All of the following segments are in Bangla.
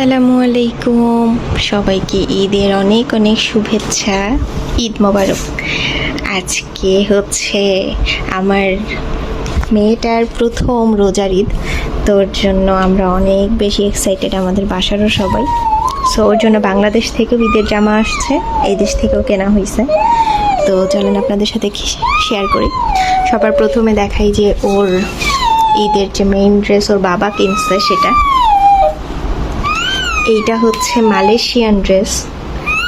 আসসালামু আলাইকুম। সবাইকে ঈদের অনেক অনেক শুভেচ্ছা, ঈদ মোবারক। আজকে হচ্ছে আমার মেয়েটার প্রথম রোজার ঈদ তোর জন্য আমরা অনেক বেশি এক্সাইটেড আমাদের বাসারও সবাই। সো ওর জন্য বাংলাদেশ থেকেও ঈদের জামা আসছে, এই দেশ থেকেও কেনা হয়েছে তো চলেন আপনাদের সাথে শেয়ার করি। সবার প্রথমে দেখাই যে ওর ঈদের যে মেইন ড্রেস ওর বাবা কিনছে সেটা। এইটা হচ্ছে মালয়েশিয়ান ড্রেস।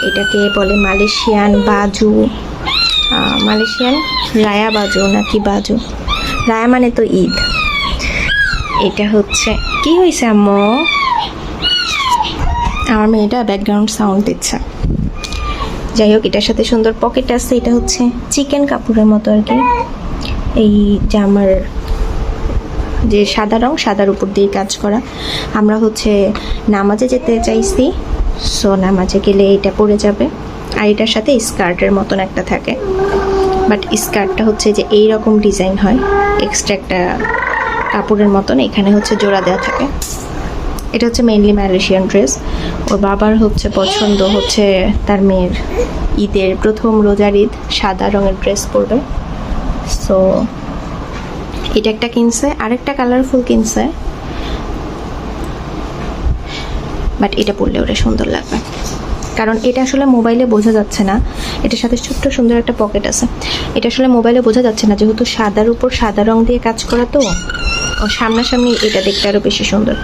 এটাকে বলে মালয়েশিয়ান বাজু। মালয়েশিয়ান রায়া বাজু নাকি বাজু? রায়া মানে তো ঈদ। এটা হচ্ছে, কি হয়েছে আম্মু? আমার মেয়েটা ব্যাকগ্রাউন্ড সাউন্ড দিচ্ছে। যাই হোক, এটার সাথে সুন্দর পকেট আছে। এটা হচ্ছে চিকেন কাপড়ের মতো আর কি। এই জামার যে সাদা রং, সাদার উপর দিয়ে কাজ করা। আমরা হচ্ছে নামাজে যেতে চাইছি, সো নামাজে গেলে এটা পড়ে যাবে। আর এটার সাথে স্কার্টের মতন একটা থাকে। বাট স্কার্টটা হচ্ছে যে এই রকম ডিজাইন হয় এক্সট্রা একটা কাপড়ের মতন। এখানে হচ্ছে জোড়া দেওয়া থাকে। এটা হচ্ছে মেইনলি মালয়েশিয়ান ড্রেস ওর বাবার হচ্ছে পছন্দ হচ্ছে তার মেয়ের ঈদের প্রথম রোজার ঈদ, সাদা রঙের ড্রেস পরবে। সো এটা একটা কিনছে, আরেকটা কালারফুল কিনছে। বাট এটা পরলে ওটা সুন্দর লাগবে। কারণ এটা আসলে মোবাইলে বোঝা যাচ্ছে না। এটার সাথে ছোট্ট সুন্দর একটা পকেট আছে। এটা আসলে মোবাইলে বোঝা যাচ্ছে না, যেহেতু সাদার উপর সাদা রং দিয়ে কাজ করা তো। ও সামনাসামনি এটা দেখতে আরও বেশি সুন্দর।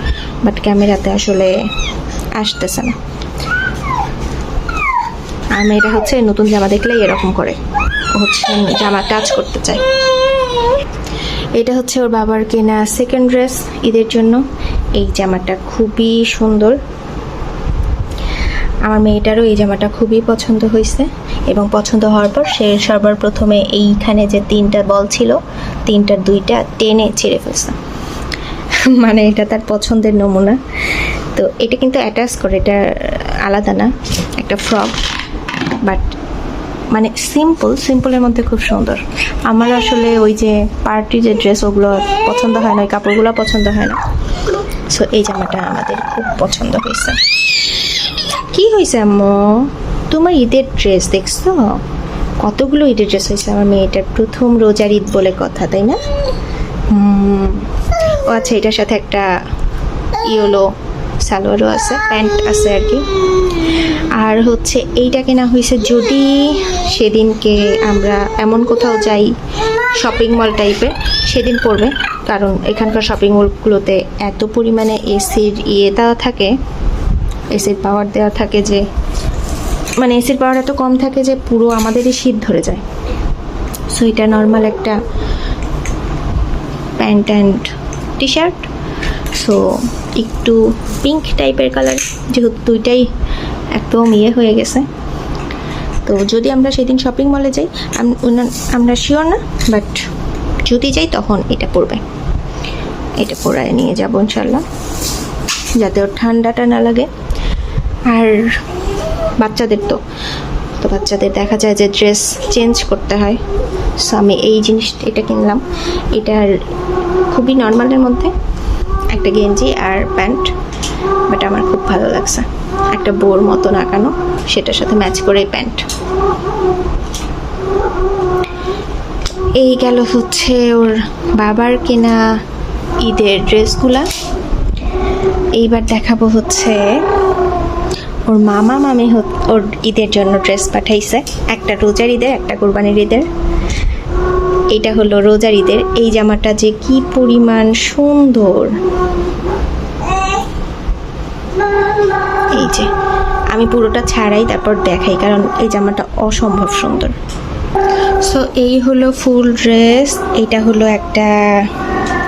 বাট ক্যামেরাতে আসলে আসতেছে না। আর মেয়েটা হচ্ছে নতুন জামা দেখলেই এরকম করে। হচ্ছে জামা কাজ করতে চায়। এটা হচ্ছে ওর বাবার কেনা সেকেন্ড ড্রেস ঈদের জন্য। এই জামাটা খুবই সুন্দর। আমার মেয়েটারও এই জামাটা খুবই পছন্দ হয়েছে এবং পছন্দ হওয়ার পর সে সবার প্রথমে এইখানে যে তিনটা বল ছিল তিনটার দুইটা টেনে ছিঁড়ে ফেলছে। মানে এটা তার পছন্দের নমুনা। তো এটা কিন্তু অ্যাটাচ করে, এটা আলাদা না, একটা ফ্রক বাট মানে সিম্পল সিম্পলের মধ্যে খুব সুন্দর। আমার আসলে ওই যে পার্টি যে ড্রেস ওগুলো পছন্দ হয় না, ওই কাপড়গুলো পছন্দ হয় না। সো এই জামাটা আমাদের খুব পছন্দ হয়েছে। কি হয়েছে আম্মু? তোমার ঈদের ড্রেস দেখছ? কতগুলো ঈদের ড্রেস হয়েছে? আমার মেয়েটার প্রথম রোজার ঈদ বলে কথা, তাই না? ও আচ্ছা এটার সাথে একটা ইয়েলো সালোয়ারও আছে, প্যান্ট আছে আর কি। আর হচ্ছে এইটা কেনা হয়েছে যদি সেদিনকে আমরা এমন কোথাও যাই শপিং মল টাইপের সেদিন পড়বে। কারণ এখানকার শপিং মলগুলোতে এত পরিমাণে এসির ইয়ে দেওয়া থাকে এসির পাওয়ার দেওয়া থাকে যে মানে এসির পাওয়ার এত কম থাকে যে পুরো আমাদেরই শীত ধরে যায়। সো এটা নর্মাল একটা pant and T shirt so একটু পিঙ্ক টাইপের কালার যেহেতু দুইটাই একদম ইয়ে হয়ে গেছে। তো যদি আমরা সেদিন শপিং মলে যাই, আম- আমরা শিওর না বাট যদি যাই, তখন এটা পরবে। এটা পরায় নিয়ে যাব ইনশাল্লাহ যাতে ওর ঠান্ডাটা না লাগে। আর বাচ্চাদের তো তো বাচ্চাদের দেখা যায় যে ড্রেস চেঞ্জ করতে হয়। সো আমি এই জিনিস এটা কিনলাম। এটার খুবই নর্মালের মধ্যে। একটা গেঞ্জি আর প্যান্ট বাট আমার খুব ভালো লাগছে। একটা বোর মতন আঁকানো, সেটার সাথে ম্যাচ করে প্যান্ট। এই গেল হচ্ছে ওর বাবার কেনা ঈদের ড্রেসগুলা। এইবার দেখাবো হচ্ছে ওর মামা মামি ওর ঈদের জন্য ড্রেস পাঠাইছে। একটা রোজার ঈদের, একটা কোরবানির ঈদের। এইটা হলো রোজার ঈদের এই জামাটা যে কি পরিমাণ সুন্দর। এই যে, আমি পুরোটা ছাড়াই তারপর দেখাই, কারণ এই জামাটা অসম্ভব সুন্দর। সো এই হলো ফুল ড্রেস এটা হলো একটা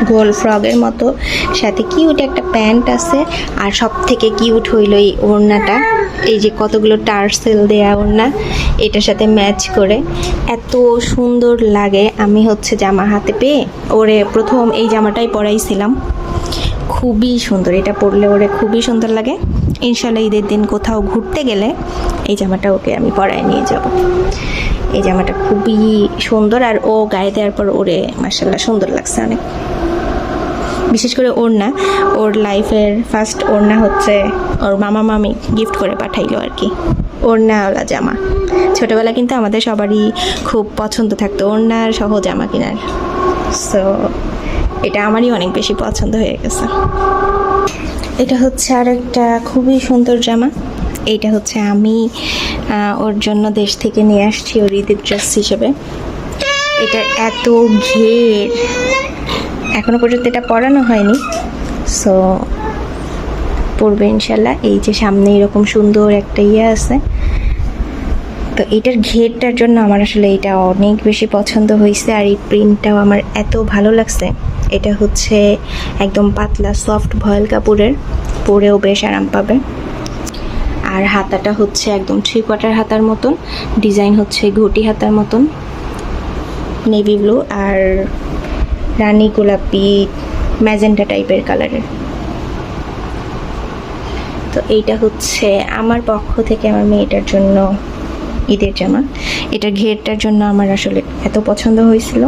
গোল ফ্রগের মতো। সাথে কিউট একটা প্যান্ট আছে। আর সব থেকে কিউট হইল এই ওড়নাটা। এই যে কতগুলো টার্সেল দেয়া ওড়না, এটার সাথে ম্যাচ করে। এত সুন্দর লাগে। আমি হচ্ছে জামা হাতে পেয়ে ওরে প্রথম এই জামাটাই পরাইছিলাম। খুবই সুন্দর। এটা পরলে ওরে খুবই সুন্দর লাগে। ইনশাল্লাহ ঈদের দিন কোথাও ঘুরতে গেলে এই জামাটা ওকে আমি পরায় নিয়ে যাব। এই জামাটা খুবই সুন্দর। আর ও গায়ে দেওয়ার পর ওরে মার্শাল্লাহ সুন্দর লাগছে অনেক। বিশেষ করে ওড়না। ওর লাইফের ফার্স্ট ওড়না হচ্ছে ওর মামা মামি গিফট করে পাঠাইলো আর কি। ওড়নাওয়ালা জামা। ছোটোবেলা কিন্তু আমাদের সবারই খুব পছন্দ থাকতো ওড়নার সহ জামা কেনার। সো এটা আমারই অনেক বেশি পছন্দ হয়ে গেছে। এটা হচ্ছে আর একটা খুবই সুন্দর জামা। এইটা হচ্ছে আমি ওর জন্য দেশ থেকে নিয়ে আসছি ওর ঈদের ড্রেস হিসেবে। এটা এত ঘের। এখনও পর্যন্ত এটা পরানো হয়নি। সো পড়বে ইনশাল্লাহ। এই যে সামনে এরকম সুন্দর একটা ইয়ে আছে। তো এটার ঘেরটার জন্য আমার আসলে এটা অনেক বেশি পছন্দ হয়েছে। আর এই প্রিন্টটাও আমার এত ভালো লাগছে। এটা হচ্ছে একদম পাতলা সফট ভয়েল কাপড়ের। পরেও বেশ আরাম পাবে। আর হাতাটা হচ্ছে একদম থ্রি কোয়ার্টার হাতার মতন। ডিজাইন হচ্ছে ঘটি হাতার মতন। নেভি ব্লু আর রানী গোলাপি, ম্যাজেন্টা টাইপের কালারের তো এইটা হচ্ছে আমার পক্ষ থেকে আমার মেয়েটার জন্য ঈদের জামা। এটার ঘেরটার জন্য আমার আসলে এত পছন্দ হয়েছিল।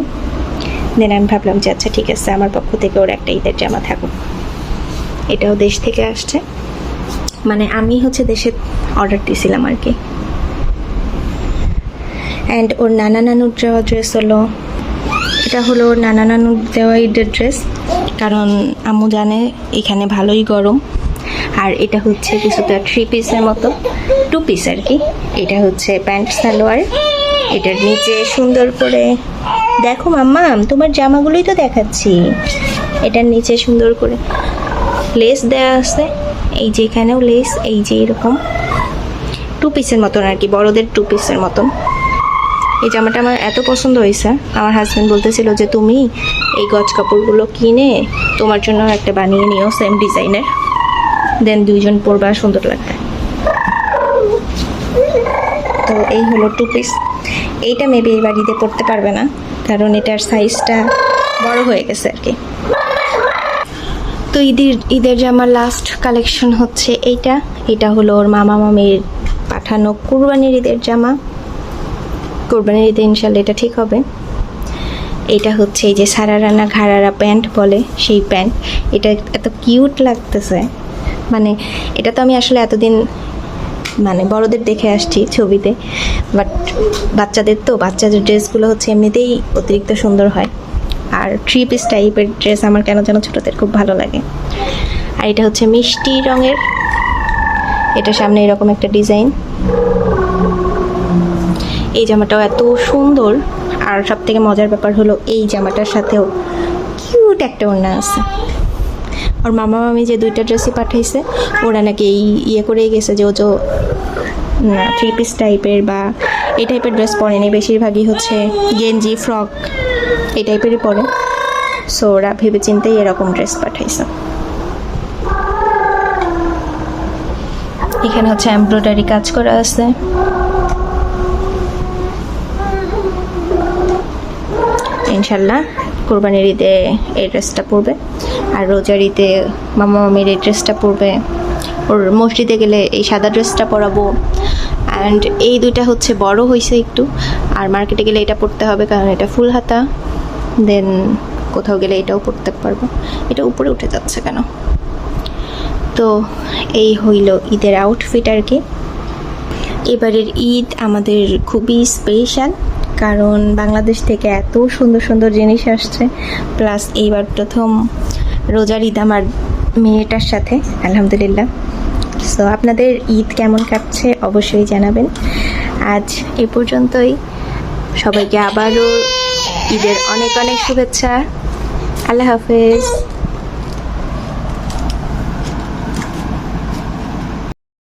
দেন আমি ভাবলাম যে আচ্ছা ঠিক আছে, আমার পক্ষ থেকে ওর একটা ঈদের জামা থাকুক। এটাও দেশ থেকে আসছে। মানে আমি হচ্ছে দেশে অর্ডার দিয়েছিলাম আর কি। অ্যান্ড ওর নানা নানুর ড্রেস হলো। এটা হলো নানা নানুর দেওয়া ঈদের ড্রেস কারণ আম্মু জানে এখানে ভালোই গরম। আর এটা হচ্ছে কিছুটা থ্রি পিসের মতো। টু পিস আর কি। এটা হচ্ছে প্যান্ট সালোয়ার। এটার নিচে সুন্দর করে, দেখো মাম্মা, তোমার জামাগুলোই তো দেখাচ্ছি। এটার নিচে সুন্দর করে লেস দেওয়া আছে। এই যে এখানেও লেস এই যে এরকম। টু পিসের মতন আর কি, বড়দের টু পিসের মতন। এই জামাটা আমার এত পছন্দ হয়েছে। আমার হাজব্যান্ড বলতেছিল যে, তুমি এই গজ কাপড়গুলো কিনে তোমার জন্য একটা বানিয়ে নিও সেম ডিজাইনের দেন দুইজন পরবা, সুন্দর লাগবে। তো এই হলো টু পিস এইটা মেবি এই বাড়িতে পড়তে পারবে না, কারণ এটার সাইজটা বড় হয়ে গেছে আর কি। তো ঈদের ঈদের জামার লাস্ট কালেকশন হচ্ছে এইটা। এটা হলো ওর মামা মামির পাঠানো কুরবানির ঈদের জামা। কোরবানির ঈদে ইনশাল্লাহ এটা ঠিক হবে। এটা হচ্ছে এই যে সারা সারারানা ঘাড়ারা প্যান্ট বলে সেই প্যান্ট। এটা এত কিউট লাগতেছে। মানে এটা তো আমি আসলে এতদিন মানে বড়দের দেখে আসছি ছবিতে। বাট বাচ্চাদের তো, বাচ্চাদের ড্রেসগুলো হচ্ছে এমনিতেই অতিরিক্ত সুন্দর হয়। আর থ্রি পিস টাইপের ড্রেস আমার কেন যেন ছোটোদের খুব ভালো লাগে। আর এটা হচ্ছে মিষ্টি রঙের। এটা সামনে এরকম একটা ডিজাইন। এই জামাটাও এত সুন্দর। আর সব থেকে মজার ব্যাপার হলো এই জামাটার সাথেও কিউট একটা ওড়না আছে। ওর মামা মামি যে দুইটা ড্রেসই পাঠাইছে, ওরা নাকি এই ইয়ে করেই গেছে যে ও যে থ্রি পিস টাইপের বা এই টাইপের ড্রেস পরেনি। বেশিরভাগই হচ্ছে গেঞ্জি ফ্রক এই টাইপেরই পরে। সো ওরা ভেবে চিন্তেই এরকম ড্রেস পাঠাইছে। এখানে হচ্ছে এমব্রয়ডারি কাজ করা আছে। ইনশাল্লাহ কোরবানির ঈদে এই ড্রেসটা পরবে। আর রোজার ঈদে মামা মামির এই ড্রেসটা পরবে। ওর মসজিদে গেলে এই সাদা ড্রেসটা পরাবো। অ্যান্ড এই দুইটা হচ্ছে বড় হয়েছে একটু। আর মার্কেটে গেলে এটা পরতে হবে কারণ এটা ফুল হাতা। দেন কোথাও গেলে এটাও পরতে পারব। এটা উপরে উঠে যাচ্ছে কেন? তো এই হইল ঈদের আউটফিট আর কি। এবারের ঈদ আমাদের খুবই স্পেশাল কারণ বাংলাদেশ থেকে এত সুন্দর সুন্দর জিনিস আসছে। প্লাস এইবার প্রথম রোজার ঈদ আমার মেয়েটার সাথে, আলহামদুলিল্লাহ। সো আপনাদের ঈদ কেমন কাটছে অবশ্যই জানাবেন। আজ এ পর্যন্তই। সবাইকে আবারও ঈদের অনেক অনেক শুভেচ্ছা। আল্লাহ হাফেজ।